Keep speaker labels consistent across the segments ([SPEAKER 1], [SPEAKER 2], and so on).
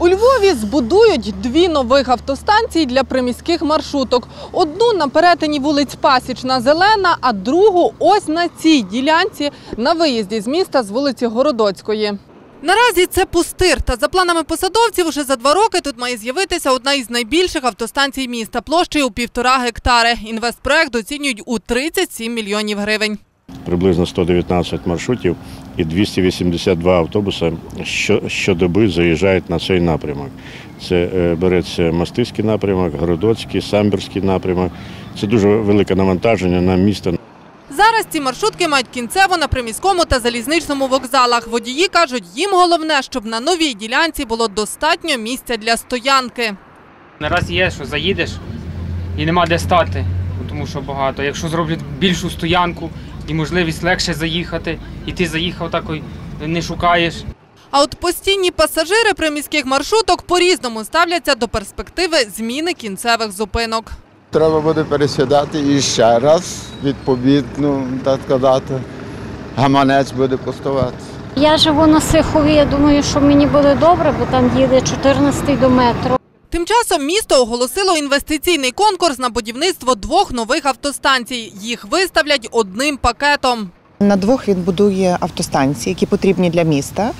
[SPEAKER 1] У Львові збудують дві нових автостанції для приміських маршруток. Одну на перетині вулиць Пасічна Зелена, а другу ось на цій ділянці на виїзді з міста з вулиці Городоцької. Наразі це пустир. Та за планами посадовців, вже за два роки тут має з'явитися одна із найбільших автостанцій міста площею у півтора гектари. Інвестпроект оцінюють у 37 мільйонів гривень.
[SPEAKER 2] Приблизно 119 маршрутів і 282 автобуси що- щодоби заїжджають на цей напрямок. Це е, береться Мастиський напрямок, Городоцький, Самбірський напрямок. Це дуже велике навантаження на місто.
[SPEAKER 1] Зараз ці маршрутки мають кінцево на приміському та залізничному вокзалах. Водії кажуть, їм головне, щоб на новій ділянці було достатньо місця для стоянки.
[SPEAKER 3] Нараз є, що заїдеш і нема де стати, тому що багато. Якщо зроблять більшу стоянку і можливість легше заїхати, і ти заїхав такий, не шукаєш.
[SPEAKER 1] А от постійні пасажири приміських маршруток по-різному ставляться до перспективи зміни кінцевих зупинок.
[SPEAKER 4] Треба буде пересідати і ще раз, відповідно, так сказати, гаманець буде пустувати.
[SPEAKER 5] Я живу на Сихові, я думаю, що мені буде добре, бо там їде 14-й до метро.
[SPEAKER 1] Тим часом місто оголосило інвестиційний конкурс на будівництво двох нових автостанцій. Їх виставлять одним пакетом.
[SPEAKER 6] На двох він будує автостанції, які потрібні для міста.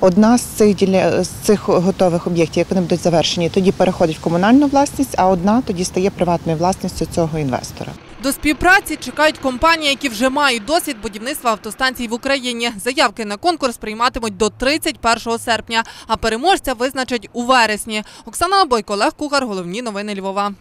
[SPEAKER 6] Одна з цих з цих готових об'єктів, як вони будуть завершені, тоді переходить в комунальну власність, а одна тоді стає приватною власністю цього інвестора.
[SPEAKER 1] До співпраці чекають компанії, які вже мають досвід будівництва автостанцій в Україні. Заявки на конкурс прийматимуть до 31 серпня, а переможця визначать у вересні. Оксана Бойко, Олег Кухар, головні новини Львова.